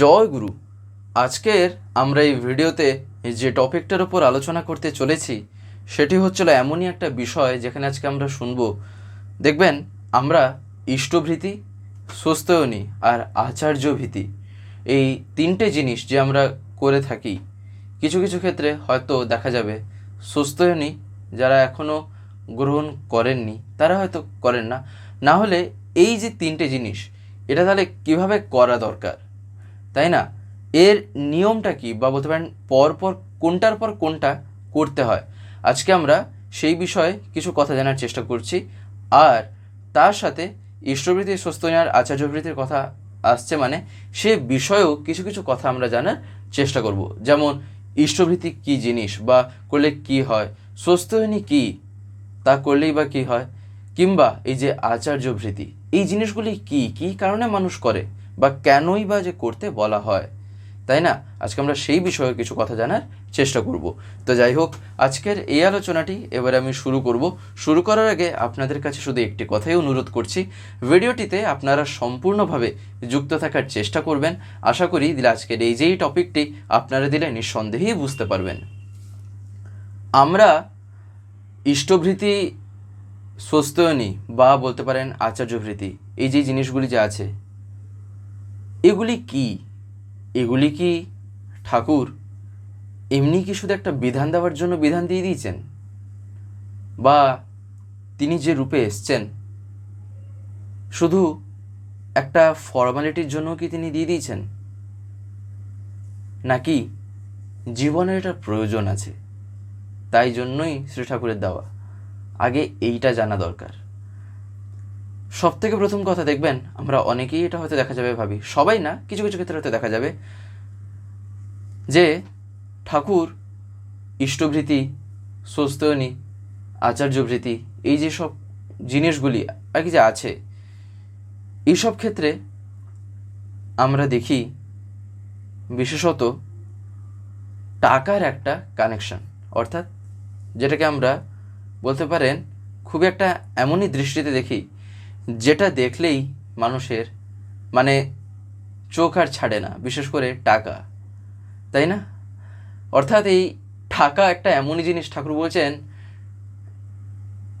জয় গুরু। আজকের আমরা এই ভিডিওতে যে টপিকটার উপর আলোচনা করতে চলেছি, সেটি হচ্ছিল এমনই একটা বিষয় যেখানে আজকে আমরা শুনব। দেখবেন, আমরা ইষ্টভৃতি স্বস্তায়নী আর আচার্যভীতি এই তিনটে জিনিস যে আমরা করে থাকি, কিছু কিছু ক্ষেত্রে হয়তো দেখা যাবে স্বস্তায়নী যারা এখনও গ্রহণ করেননি, তারা হয়তো করেন না। না হলে এই যে তিনটে জিনিস, এটা তাহলে কীভাবে করা দরকার? তাই না? এর নিয়মটা কি? বা বলতে পারেন পরপর কোনটার পর কোনটা করতে হয়? আজকে আমরা সেই বিষয়ে কিছু কথা জানার চেষ্টা করছি। আর তার সাথে ইষ্টবৃত্তি স্বস্তিনার আচার্যবৃত্তির কথা আসছে মানে সে বিষয়েও কিছু কিছু কথা আমরা জানার চেষ্টা করব। যেমন ইষ্টভৃতি কী জিনিস? বা করলে কি হয়? স্বস্তিনী কী? তা করলেই বা কী হয়? কিংবা এই যে আচার্যভৃতি এই জিনিসগুলি কি? কি কারণে মানুষ করে? বা কেনই বা যে করতে বলা হয়, তাই না? আজকে আমরা সেই বিষয়ে কিছু কথা জানার চেষ্টা করব। তো যাই হোক, আজকের এই আলোচনাটি এবারে আমি শুরু করব। শুরু করার আগে আপনাদের কাছে শুধু একটি কথাই অনুরোধ করছি, ভিডিওটিতে আপনারা সম্পূর্ণভাবে যুক্ত থাকার চেষ্টা করবেন। আশা করি দিলে আজকের এই যেই টপিকটি আপনারা দিলে নিঃসন্দেহেই বুঝতে পারবেন। আমরা ইষ্টভৃতি স্বস্তায়নী বা বলতে পারেন আচার্যভৃতি, এই যে জিনিসগুলি যে আছে এগুলি কি? এগুলি কি ঠাকুর? এমনি কি শুধু একটা বিধান দেওয়ার জন্য বিধান দিয়ে দিয়েছেন? বা তিনি যে রূপে এসছেন, শুধু একটা ফর্মালিটির জন্য কি তিনি দিয়ে দিয়েছেন? নাকি জীবনের এটা প্রয়োজন আছে, তাই জন্যই শ্রী ঠাকুরের দেওয়া? আগে এইটা জানা দরকার। সব থেকে প্রথম কথা দেখবেন, আমরা অনেকেই এটা হয়তো দেখা যাবে ভাবি, সবাই না, কিছু কিছু ক্ষেত্রে হয়তো দেখা যাবে, যে ঠাকুর, ইষ্টভৃতি, স্বস্তায়নী, আচার্যভৃতি, এই যে সব জিনিসগুলি, আর কি যে আছে, এইসব ক্ষেত্রে আমরা দেখি বিশেষত টাকার একটা কানেকশন অর্থাৎ যেটাকে আমরা বলতে পারেন, খুব একটা এমনই দৃষ্টিতে দেখি যেটা দেখলেই মানুষের মানে চোখ আর ছাড়ে না, বিশেষ করে টাকা, তাই না? অর্থাৎ এই টাকা একটা এমনই জিনিস, ঠাকুর বলছেন,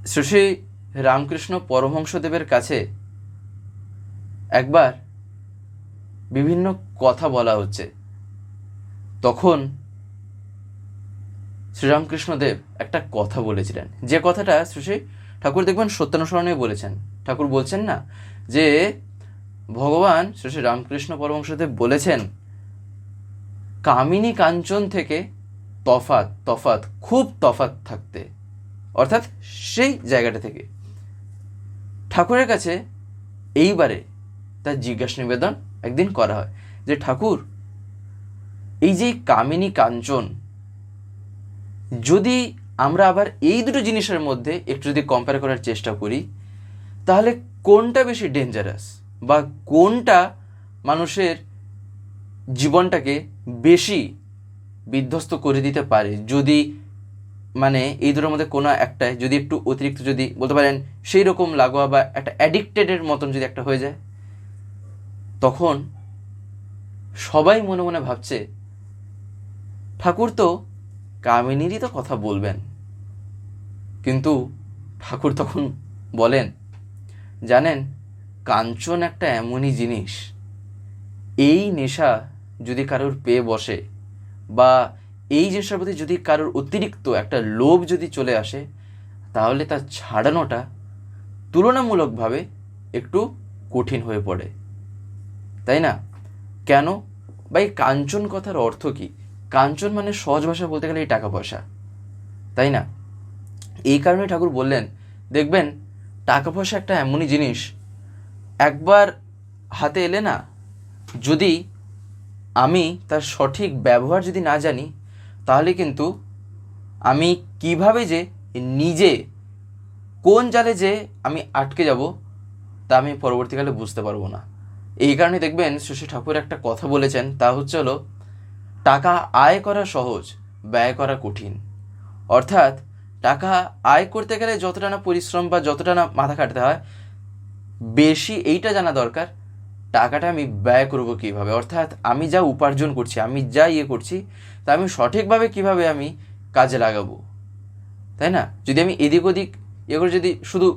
শ্রী রামকৃষ্ণ পরমহংসদেবের কাছে একবার বিভিন্ন কথা বলা হচ্ছে। তখন শ্রীরামকৃষ্ণদেব একটা কথা বলেছিলেন। যে কথাটা শ্রী শ্রী ঠাকুর দেখবেন সত্যানুসরণে বলেছেন। ঠাকুর বলছেন না যে ভগবান শ্রী রামকৃষ্ণ পরমহংসদেব বলেছেন, কামিনী কাঞ্চন থেকে তফাত তফাত খুব তফাত থাকতে। অর্থাৎ সেই জায়গাটা থেকে। ঠাকুরের কাছে এইবারে তার জিজ্ঞাসা নিবেদন একদিন করা হয় যে, ঠাকুর, এই যে কামিনী কাঞ্চন, যদি আমরা আবার এই দুটো জিনিসের মধ্যে একটু যদি কম্পেয়ার করার চেষ্টা করি তাহলে কোনটা বেশি ডেঞ্জারাস বা কোনটা মানুষের জীবনটাকে বেশি বিধ্বস্ত করে দিতে পারে? যদি মানে এই দুটোর মধ্যে কোনো একটাই, যদি একটু অতিরিক্ত যদি বলতে পারেন সেই রকম লাগোয়া বা একটা অ্যাডিক্টেডের মতন যদি একটা হয়ে যায়, তখন সবাই মনে মনে ভাবছে, ঠাকুর তো কামিনীরই তো কথা বলবেন। কিন্তু ঠাকুর তখন বলেন জানেন, কাঞ্চন একটা এমনই জিনিস। এই নেশা যদি কারোর পেয়ে বসে বা এই জিনিসটার প্রতি যদি কারোর অতিরিক্ত একটা লোভ যদি চলে আসে, তাহলে তা ছাড়ানোটা তুলনামূলকভাবে একটু কঠিন হয়ে পড়ে। তাই না? কেন? বা এই কাঞ্চন কথার অর্থ কী? কাঞ্চন মানে সহজ ভাষা বলতে গেলে এই টাকা পয়সা। তাই না? এই কারণে ঠাকুর বললেন, দেখবেন টাকা পয়সা একটা এমনই জিনিস, একবার হাতে এলে না, যদি আমি তার সঠিক ব্যবহার যদি না জানি, তাহলে কিন্তু আমি কীভাবে যে নিজে কোন জালে যে আমি আটকে যাব, তা আমি পরবর্তীকালে বুঝতে পারব না। এই কারণে দেখবেন শশী ঠাকুর একটা কথা বলেছেন, তা হচ্ছে হলো, টাকা আয় করা সহজ, ব্যয় করা কঠিন। অর্থাৎ টাকা আয় করতে গেলে যতটা না পরিশ্রম বা যতটা না মাথা কাটতে হয়, বেশি এইটা জানা দরকার, টাকাটা আমি ব্যয় করব কীভাবে? অর্থাৎ আমি যা উপার্জন করছি, আমি যা ইয়ে করছি, তা আমি সঠিকভাবে কীভাবে আমি কাজে লাগাবো? তাই না? যদি আমি এদিক ওদিক ইয়ে করে যদি শুধু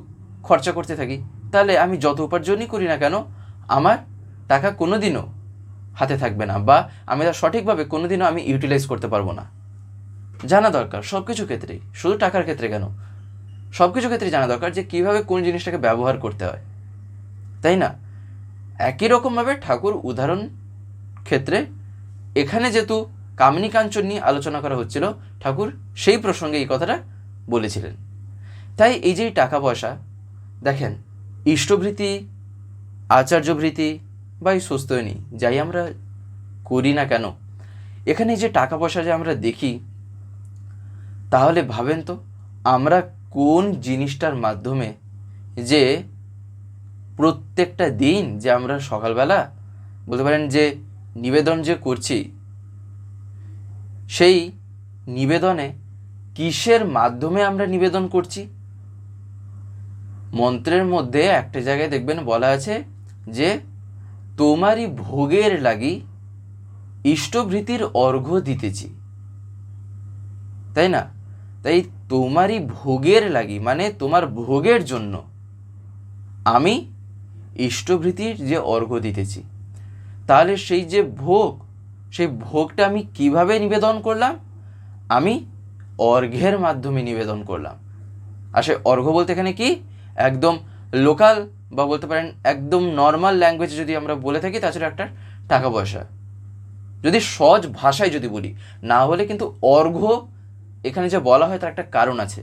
খরচা করতে থাকি, তাহলে আমি যত উপার্জনই করি না কেন, আমার টাকা কোনো দিনও হাতে থাকবে না বা আমি তা সঠিকভাবে কোনো দিনও আমি ইউটিলাইজ করতে পারব না। জানা দরকার সব কিছু ক্ষেত্রেই। শুধু টাকার ক্ষেত্রে কেন? সব কিছু ক্ষেত্রে জানা দরকার যে কীভাবে কোন জিনিসটাকে ব্যবহার করতে হয়। তাই না? একই রকমভাবে ঠাকুর উদাহরণ ক্ষেত্রে এখানে যেহেতু কামিনী কাঞ্চন নিয়ে আলোচনা করা হচ্ছিল, ঠাকুর সেই প্রসঙ্গে এই কথাটা বলেছিলেন। তাই এই যে টাকা পয়সা, দেখেন, ইষ্টভৃতি, আচার্যভৃতি বা এই সুস্থয়নী যাই আমরা করি না কেন, এখানে যে টাকা পয়সা যে আমরা দেখি তাহলে ভাবেন তো, আমরা কোন জিনিসটার মাধ্যমে যে প্রত্যেকটা দিন যে আমরা সকালবেলা বলতে পারেন যে নিবেদন যে করছি, সেই নিবেদনে কিসের মাধ্যমে আমরা নিবেদন করছি? মন্ত্রের মধ্যে একটা জায়গায় দেখবেন বলা আছে যে, তোমারই ভোগের লাগি ইষ্টভৃতির অর্ঘ্য দিতেছি। তাই না? তাই তোমারই ভোগের লাগি মানে তোমার ভোগের জন্য আমি ইষ্টভৃতির যে অর্ঘ্য দিতেছি, তাহলে সেই যে ভোগ, সেই ভোগটা আমি কীভাবে নিবেদন করলাম? আমি অর্ঘ্যের মাধ্যমে নিবেদন করলাম। আসলে অর্ঘ্য বলতে এখানে কি? একদম লোকাল বা বলতে পারেন একদম নর্মাল ল্যাঙ্গুয়েজে যদি আমরা বলে থাকি তাছাড়া একটা টাকা পয়সা। যদি সহজ ভাষায় যদি বলি, না হলে কিন্তু অর্ঘ্য এখানে যা বলা হয় তার একটা কারণ আছে।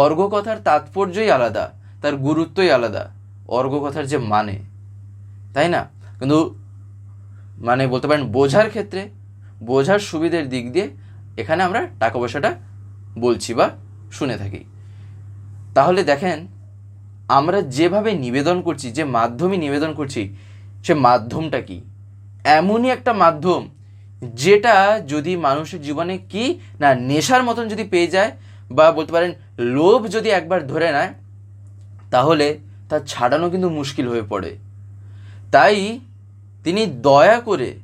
অর্ঘ্য কথার তাৎপর্যই আলাদা, তার গুরুত্বই আলাদা। অর্ঘ্য কথার যে মানে তাই না? কিন্তু মানে বলতে পারেন বোঝার ক্ষেত্রে, বোঝার সুবিধের দিক দিয়ে এখানে আমরা টাকা পয়সাটা বলছি বা শুনে থাকি। তাহলে দেখেন, আমরা যেভাবে নিবেদন করছি, যে মাধ্যমে নিবেদন করছি, সে মাধ্যমটা কি? এমনই একটা মাধ্যম যেটা যদি মানুষের জীবনে কি না, নেশার মতন যদি পেয়ে যায় বা বলতে পারেন লোভ যদি একবার ধরে নেয়, তাহলে তা ছাড়ানো কিন্তু মুশকিল হয়ে পড়ে। তাই তিনি দয়া করে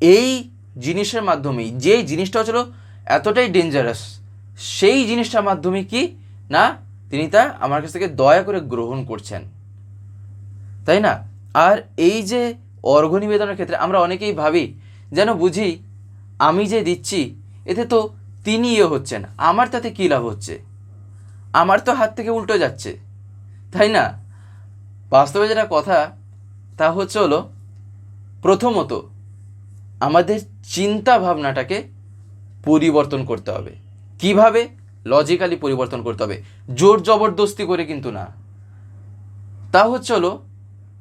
এই জিনিসের মাধ্যমেই যে জিনিসটা হচ্ছিল এতটাই ডেঞ্জারাস সেই জিনিসটার মাধ্যমে কি না তিনি তা আমার কাছ থেকে দয়া করে গ্রহণ করছেন। তাই না? আর এই যে অর্ঘ্য নিবেদনের ক্ষেত্রে আমরা অনেকেই ভাবি যেন বুঝি আমি যে দিচ্ছি, এতে তো তিনি ইয়ে হচ্ছেন, আমার তাতে কী লাভ হচ্ছে? আমার তো হাত থেকে উল্টো যাচ্ছে, তাই না? বাস্তবে যেটা কথা, তা হচ্ছে হলো, প্রথমত আমাদের চিন্তা ভাবনাটাকে পরিবর্তন করতে হবে। কীভাবে? লজিক্যালি পরিবর্তন করতে হবে। জোর জবরদস্তি করে কিন্তু না। তা হচ্ছে হলো,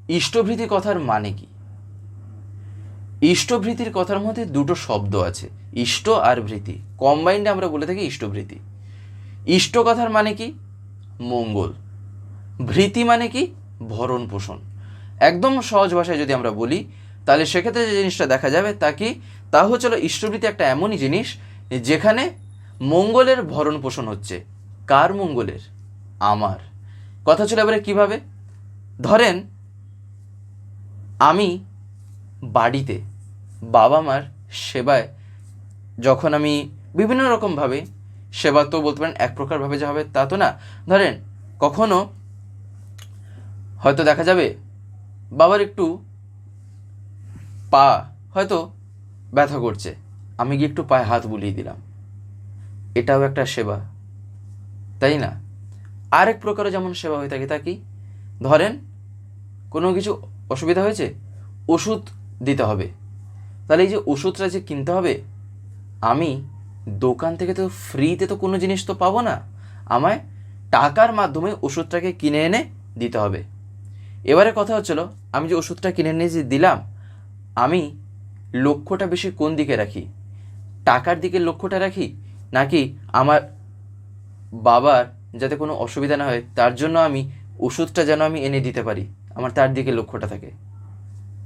ইষ্টভৃতি কথার মানে কি? ইষ্টভৃতির কথার মধ্যে দুটো শব্দ আছে, ইষ্ট আর ভৃতি। কম্বাইন্ডে আমরা বলে থাকি ইষ্টভৃতি। ইষ্ট কথার মানে কি? মঙ্গল। ভৃতি মানে কি? ভরণ পোষণ। একদম সহজ ভাষায় যদি আমরা বলি, তাহলে সেক্ষেত্রে যে জিনিসটা দেখা যাবে তা কি? তা হচ্ছিল ইষ্টভৃতি একটা এমনই জিনিস যেখানে মঙ্গলের ভরণ পোষণ হচ্ছে। কার মঙ্গলের? আমার। কথা ছিল এবারে কীভাবে? ধরেন, আমি বাড়িতে বাবা মার সেবায় যখন আমি বিভিন্ন রকমভাবে সেবা তো বলতে পারেন এক প্রকারভাবে যা হবে তা তো না। ধরেন, কখনো হয়তো দেখা যাবে বাবার একটু পা হয়তো ব্যথা করছে, আমি গিয়ে একটু পায়ে হাত বুলিয়ে দিলাম। এটাও একটা সেবা, তাই না? আরেক প্রকারও যেমন সেবা হয়ে থাকে তা কি? ধরেন, কোনো কিছু অসুবিধা হয়েছে, ওষুধ দিতে হবে। তাহলে এই যে ওষুধটা যে কিনতে হবে, আমি দোকান থেকে তো ফ্রিতে তো কোনো জিনিস তো পাবো না। আমায় টাকার মাধ্যমে ওষুধটাকে কিনে এনে দিতে হবে। এবারে কথা হচ্ছিল, আমি যে ওষুধটা কিনে এনে যে দিলাম, আমি লক্ষ্যটা বেশি কোন দিকে রাখি? টাকার দিকে লক্ষ্যটা রাখি, নাকি আমার বাবার যাতে কোনো অসুবিধা না হয়, তার জন্য আমি ওষুধটা যেন আমি এনে দিতে পারি, আমার তার দিকে লক্ষ্যটা থাকে?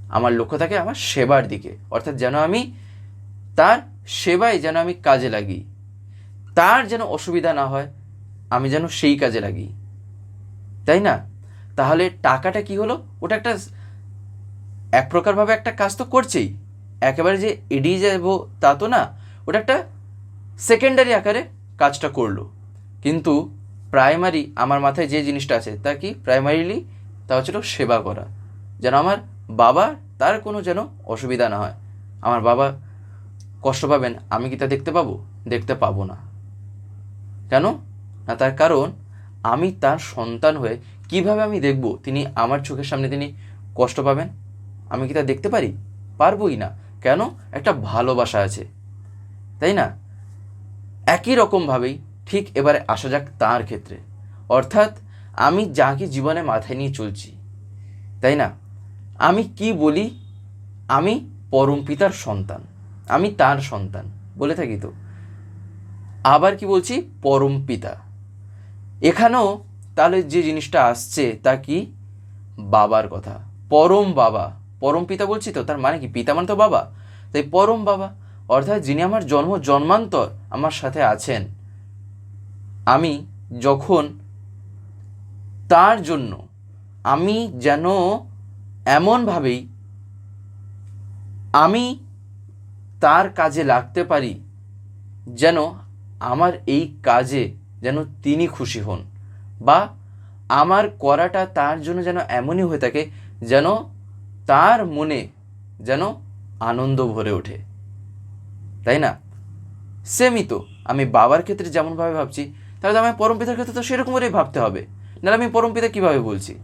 আমার লক্ষ্য থাকে আমার সেবার দিকে। অর্থাৎ যেন আমি তার সেবায় যেন আমি কাজে লাগি। তার যেন অসুবিধা না হয়, আমি যেন সেই কাজে লাগি। তাই না? তাহলে টাকাটা কি হলো? ওটা একটা এক প্রকারভাবে একটা কাজ তো করছেই। একেবারে যে এড়িয়ে যাব তা তো না, ওটা একটা সেকেন্ডারি আকারে কাজটা করল। কিন্তু প্রাইমারি আমার মাথায় যে জিনিসটা আছে, তা কি প্রাইমারিলি তা হচ্ছিল সেবা করা। যেন আমার বাবা, তার কোনো যেন অসুবিধা না হয়। আমার বাবা কষ্ট পাবেন, আমি কি তা দেখতে পাবো? দেখতে পাবো না। কেন? না, তার কারণ আমি তার সন্তান হয়ে কীভাবে আমি দেখব? তিনি আমার চোখের সামনে তিনি কষ্ট পাবেন? আমি কি তা দেখতে পারি? পারবই না। কেন? একটা ভালোবাসা আছে। তাই না? একই রকমভাবেই ঠিক এবারে আসা যাক তার ক্ষেত্রে। অর্থাৎ আমি যাকে জীবনে মাথায় নিয়ে চলছি। তাই না? আমি কি বলি? আমি পরম পিতার সন্তান। আমি তার সন্তান। বলে থাকি তো। আবার কি বলছি? পরম পিতা। এখানেও তাহলে যে জিনিসটা আসছে তা কি? বাবার কথা। পরম বাবা। পরম পিতা বলছি তো? তার মানে কি? পিতা মানে তো বাবা। তাই পরম বাবা। অর্থাৎ যিনি আমার জন্ম, জন্মান্তর আমার সাথে আছেন, আমি যখন তার জন্য, আমি যেন এমনভাবেই আমি তার কাজে লাগতে পারি যেন আমার এই কাজে যেন তিনি খুশি হন বা আমার করাটা তার জন্য যেন এমনই হয়ে থাকে যেন তার মনে যেন আনন্দ ভরে ওঠে। তাই না? সেমই তো, আমি বাবার ক্ষেত্রে যেমনভাবে ভাবছি, তাহলে তো আমি পরম পিতার ক্ষেত্রে তো সেরকম করেই ভাবতে হবে। নাহলে আমি পরম পিতা কীভাবে বলছি?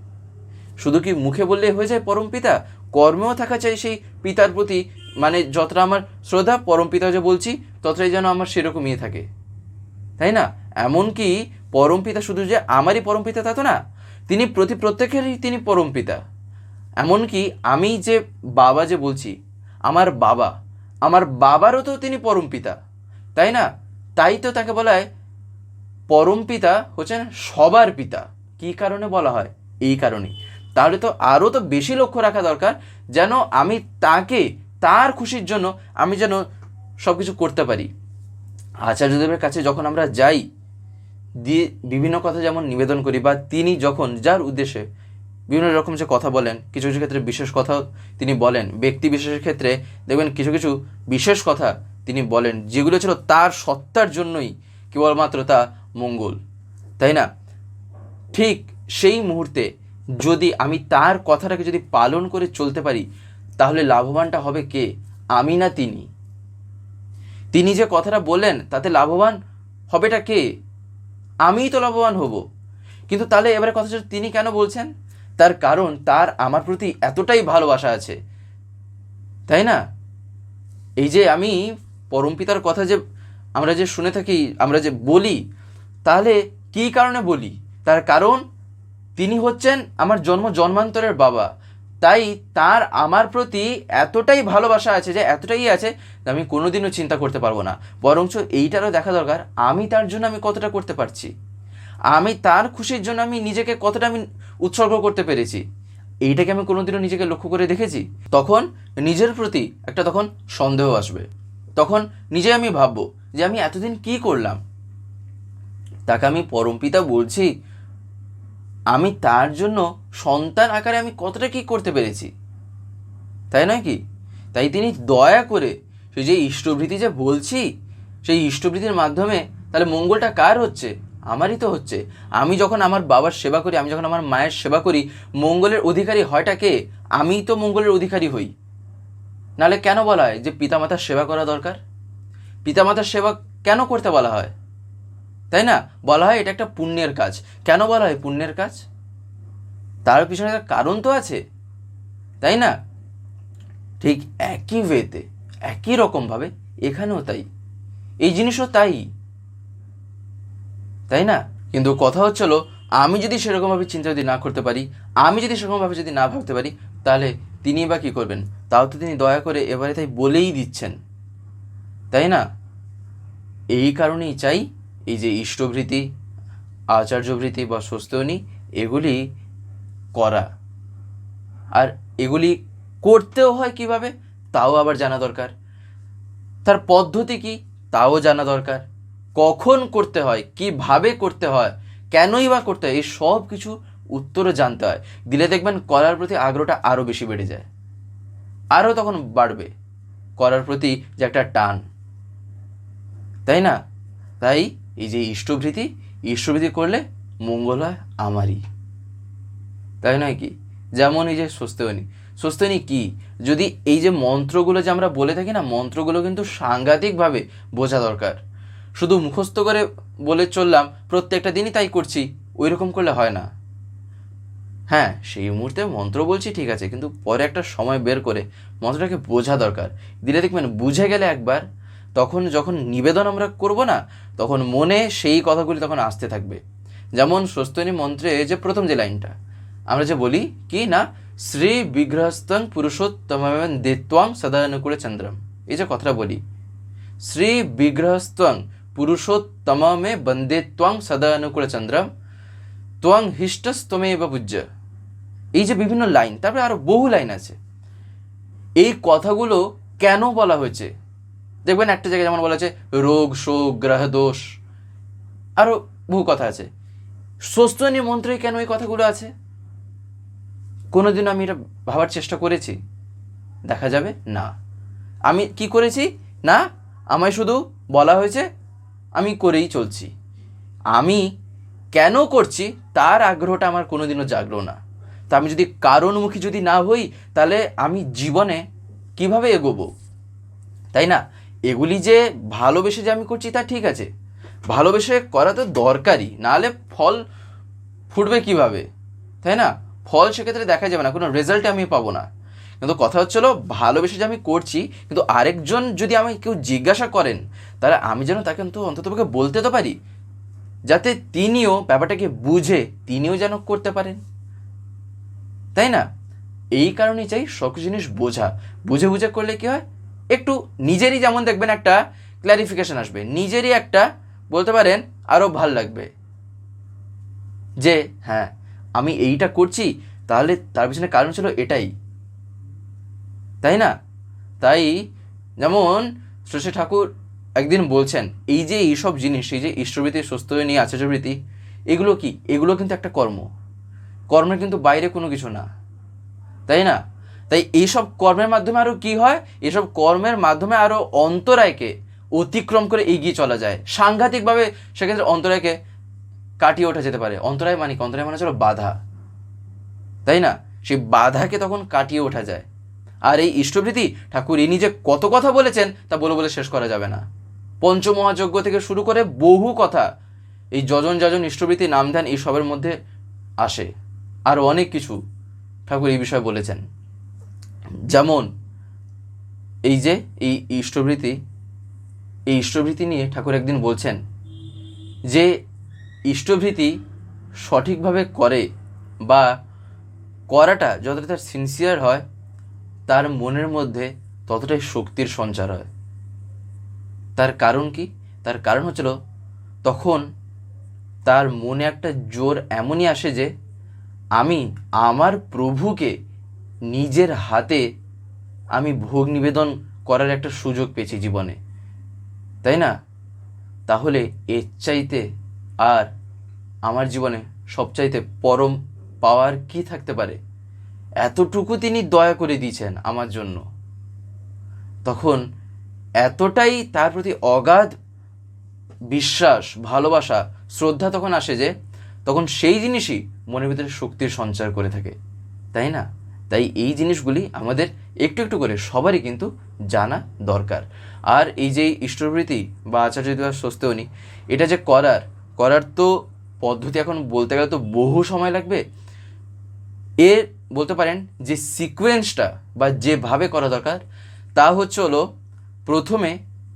শুধু কি মুখে বললেই হয়ে যায় পরম পিতা? কর্মেও থাকা চাই সেই পিতার প্রতি। মানে যতটা আমার শ্রদ্ধা, পরম পিতা যে বলছি, ততটাই যেন আমার সেরকমই থাকে। তাই না? এমনকি পরম পিতা শুধু যে আমারই পরম পিতা তা তো না, তিনি প্রতি প্রত্যেকেরই তিনি পরম পিতা। এমনকি আমি যে বাবা যে বলছি, আমার বাবা, আমার বাবারও তো তিনি পরম পিতা। তাই না? তাই তো তাকে বলা হয় পরম পিতা হচ্ছেন সবার পিতা। কী কারণে বলা হয়? এই কারণেই। তাহলে তো আরও তো বেশি লক্ষ্য রাখা দরকার যেন আমি তাকে, তার খুশির জন্য আমি যেন সব কিছু করতে পারি। আচার্যদেবের কাছে যখন আমরা যাই, দিয়ে বিভিন্ন কথা যেমন নিবেদন করি বা তিনি যখন, যার উদ্দেশ্যে বিভিন্ন রকম যে কথা বলেন, কিছু কিছু ক্ষেত্রে বিশেষ কথা তিনি বলেন, ব্যক্তি বিশেষের ক্ষেত্রে দেখবেন কিছু কিছু বিশেষ কথা তিনি বলেন, যেগুলো ছিল তার সত্তার জন্যই কেবলমাত্র তা মঙ্গল। তাই না? ঠিক সেই মুহূর্তে যদি আমি তার কথাটাকে যদি পালন করে চলতে পারি, তাহলে লাভবানটা হবে কে? আমি না তিনি? তিনি যে কথাটা বললেন, তাতে লাভবান হবেটা কে? আমিই তো লাভবান হব। কিন্তু তাহলে এবারে কথা তিনি কেন বলছেন? তার কারণ, তার আমার প্রতি এতটাই ভালোবাসা আছে। তাই না? এই যে আমি পরমপিতার কথা যে আমরা যে শুনে থাকি, আমরা যে বলি, তাহলে কী কারণে বলি? তার কারণ তিনি হচ্ছেন আমার জন্ম জন্মান্তরের বাবা। তাই তার আমার প্রতি এতটাই ভালোবাসা আছে যে, এতটাই আছে যে, আমি কোনোদিনও চিন্তা করতে পারব না। বরঞ্চ এইটারও দেখা দরকার, আমি তার জন্য আমি কতটা করতে পারছি? আমি তার খুশির জন্য আমি নিজেকে কতটা আমি উৎসর্গ করতে পেরেছি? এইটাকে আমি কোনোদিনও নিজেকে লক্ষ্য করে দেখেছি? তখন নিজের প্রতি একটা তখন সন্দেহ আসবে। তখন নিজে আমি ভাববো যে, আমি এতদিন কি করলাম? তাকে আমি পরমপিতা বলছি আমি তার জন্য সন্তান আকারে আমি কতটা কি করতে পেরেছি? তাই নয় কি? তাই তিনি দয়া করে সেই যে ইষ্টভৃতি যে বলছি, সেই ইষ্টভৃতির মাধ্যমে তাহলে মঙ্গলটা কার হচ্ছে? আমারই তো হচ্ছে। আমি যখন আমার বাবার সেবা করি, আমি যখন আমার মায়ের সেবা করি, মঙ্গলের অধিকারী হয়টা কে? আমিই তো মঙ্গলের অধিকারী হই। নাহলে কেন বলা হয় যে পিতামাতার সেবা করা দরকার? পিতামাতার সেবা কেন করতে বলা হয়? তাই না? বলা হয় এটা একটা পুণ্যের কাজ। কেন বলা হয় পুণ্যের কাজ? তার পিছনে কারণ তো আছে, তাই না? ঠিক একই ওয়েতে, একই রকমভাবে এখানেও তাই। এই জিনিসও তাই। তাই না? কিন্তু কথা হচ্ছিল আমি যদি সেরকমভাবে চিন্তা যদি না করতে পারি, আমি যদি সেরকমভাবে যদি না ভাবতে পারি, তাহলে তিনি বা কী করবেন? তাও তো তিনি দয়া করে এবারে তাই বলেই দিচ্ছেন। তাই না? এই কারণেই চাই এই যে ইষ্টভৃতি, আচার্যভৃতি বা স্বস্তিনী এগুলি করা। আর এগুলি করতেও হয় কীভাবে? তাও আবার জানা দরকার। তার পদ্ধতি কি? তাও জানা দরকার। কখন করতে হয়? কীভাবে করতে হয়? কেনই বা করতে হয়? এই সব কিছু উত্তরও জানতে হয়। দিলে দেখবেন করার প্রতি আগ্রহটা আরও বেশি বেড়ে যায়। আরও তখন বাড়বে। করার প্রতি যে একটা টান। তাই না? তাই এই যে ইষ্টভৃতি ইষ্টভৃতি করলে মঙ্গল হয় আমারই। তাই নয় কি? যেমন এই যে স্বস্তিনী স্বস্তিনী কি? যদি এই যে মন্ত্রগুলো যে আমরা বলে থাকি না, মন্ত্রগুলো কিন্তু সাংঘাতিকভাবে বোঝা দরকার। শুধু মুখস্থ করে বলে চললাম, প্রত্যেকটা দিনই তাই করছি ওই রকম করলে হয় না। হ্যাঁ সেই মুহূর্তে মন্ত্র বলছি, ঠিক আছে, কিন্তু পরে একটা সময় বের করে মন্ত্রটাকে বোঝা দরকার। দিলে দেখবেন বুঝে গেলে একবার তখন যখন নিবেদন আমরা করব না, তখন মনে সেই কথাগুলি তখন আসতে থাকবে। যেমন স্বস্তিনী মন্ত্রে যে প্রথম যে লাইনটা, আমরা যে বলি, কি না? শ্রী বিগ্রহস্তং পুরুষোত্তমেন দেত্বাং সদানুকূলে চন্দ্রম। এই যে কথাটা বলি, শ্রী বিগ্রহস্তং পুরুষোত্তমে বন্দে ত্বং সদানুকূলে চন্দ্রম, ত্বং হিষ্টস্তমেব পূজ্য। এই যে বিভিন্ন লাইন, তারপরে আরও বহু লাইন আছে। এই কথাগুলো কেন বলা হয়েছে? দেখবেন একটা জায়গায় যেমন বলা আছে, রোগ, শোক, গ্রহ, দোষ। আরও বহু কথা আছে। স্বস্তি মন্ত্রে কেন এই কথাগুলো আছে? কোনোদিন আমি এটা ভাবার চেষ্টা করেছি। দেখা যাবে? না। আমি কি করেছি? না, আমায় শুধু বলা হয়েছে, আমি করেই চলছি। আমি কেন করছি? তার আগ্রহটা আমার কোনোদিনও জাগলো না। তা আমি যদি কারণমুখী যদি না হই, তাহলে আমি জীবনে কীভাবে এগোবো? তাই না? এগুলি যে ভালোবেসে যে আমি করছি তা ঠিক আছে। ভালোবেসে করা তো দরকারই, নাহলে ফল ফুটবে কীভাবে? তাই না? ফল সেক্ষেত্রে দেখা যাবে না, কোনো রেজাল্ট আমি পাবো না। কিন্তু কথা হচ্ছিল ভালোবেসে যে আমি করছি, কিন্তু আরেকজন যদি আমি কেউ জিজ্ঞাসা করেন, তাহলে আমি যেন তাকে তো অন্ততপক্ষে বলতে তো পারি, যাতে তিনিও ব্যাপারটাকে বুঝে, তিনিও যেন করতে পারেন। তাই না? এই কারণেই চাই সব জিনিস বোঝা। বুঝে বুঝে করলে কি হয়? একটু নিজেরই যেমন দেখবেন একটা ক্ল্যারিফিকেশন আসবে। নিজেরই একটা বলতে পারেন আরও ভালো লাগবে। যে হ্যাঁ আমি এইটা করছি, তাহলে তার পিছনে কারণ ছিল এটাই। তাই না? তাই যেমন শশী ঠাকুর একদিন বলছেন, এই যে এইসব জিনিস, এই যে ইষ্টবৃত্তি সুস্থ হয়ে নিয়ে আচার্যবৃত্তি, এগুলো কি? এগুলো কিন্তু একটা কর্ম। কর্মের কিন্তু বাইরে কোনো কিছু না। তাই না? তাই এইসব কর্মের মাধ্যমে আরও কি হয়? এসব কর্মের মাধ্যমে আরও অন্তরায়কে অতিক্রম করে এগিয়ে চলা যায়। সাংঘাতিকভাবে সেক্ষেত্রে অন্তরায়কে কাটিয়ে ওঠা যেতে পারে। অন্তরায় মানে অন্তরায় মানে হলো বাধা। তাই না? সেই বাধাকে তখন কাটিয়ে ওঠা যায়। আর এই ইষ্টভৃতি ঠাকুর ইনি যে কত কথা বলেছেন, তা বলে বলে শেষ করা যাবে না। পঞ্চমহাযজ্ঞ থেকে শুরু করে বহু কথা এই যজন যজন ইষ্টভৃতি নাম ধ্যান এই সবের মধ্যে আসে। আর অনেক কিছু ঠাকুর এই বিষয়ে বলেছেন। যেমন, এই যে, এই ইষ্টভৃতি এই ইষ্টভৃতি নিয়ে ঠাকুর একদিন বলছেন যে, ইষ্টভৃতি সঠিকভাবে করে বা করাটা যতটা তার সিনসিয়ার হয়, তার মনের মধ্যে ততটাই শক্তির সঞ্চার হয়। তার কারণ কি? তার কারণ হচ্ছিল তখন তার মনে একটা জোর এমনই আসে যে, আমি আমার প্রভুকে নিজের হাতে আমি ভোগ নিবেদন করার একটা সুযোগ পেয়েছি জীবনে। তাই না? তাহলে এর চাইতে আর আমার জীবনে সবচাইতে পরম পাওয়ার কি থাকতে পারে? এতটুকু তিনি দয়া করে দিয়েছেন আমার জন্য। তখন এতটাই তার প্রতি অগাধ বিশ্বাস, ভালোবাসা, শ্রদ্ধা তখন আসে যে, তখন সেই জিনিসই মনের ভিতরে শক্তির সঞ্চার করে থাকে। তাই না? তাই এই জিনিসগুলি আমাদের একটু একটু করে সবারই কিন্তু জানা দরকার। আর এই যে ইষ্টবৃত্তি বা আচার্য দিবস স্বস্তিওনি এটা যে করার করার তো পদ্ধতি এখন বলতে গেলে তো বহু সময় লাগবে। এর বলতে পারেন যে সিকোয়েন্সটা বা যেভাবে করা দরকার, তা হচ্ছে হলো প্রথমে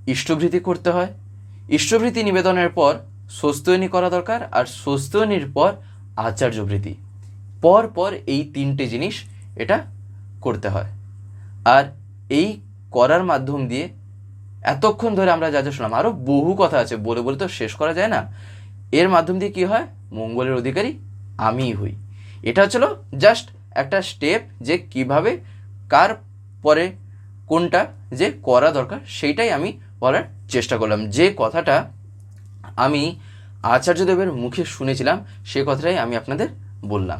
ইষ্টভৃতি করতে হয়। ইষ্টভৃতি নিবেদনের পর স্বস্তিয়নী করা দরকার আর স্বস্তিয়নীর পর আচার্যভৃতি পর পর এই তিনটে জিনিস এটা করতে হয়। আর এই করার মাধ্যম দিয়ে এতক্ষণ ধরে আমরা যা যা শুনলাম আরও বহু কথা আছে, বলে বলে তো শেষ করা যায় না। এর মাধ্যম দিয়ে কী হয়? মঙ্গলের অধিকারী আমিই হই। এটা হচ্ছিল জাস্ট একটা স্টেপ যে কীভাবে, কার পরে কোনটা যে করা দরকার, সেইটাই আমি বলার চেষ্টা করলাম। যে কথাটা আমি আচার্যদেবের মুখে শুনেছিলাম, সে কথাটাই আমি আপনাদের বললাম।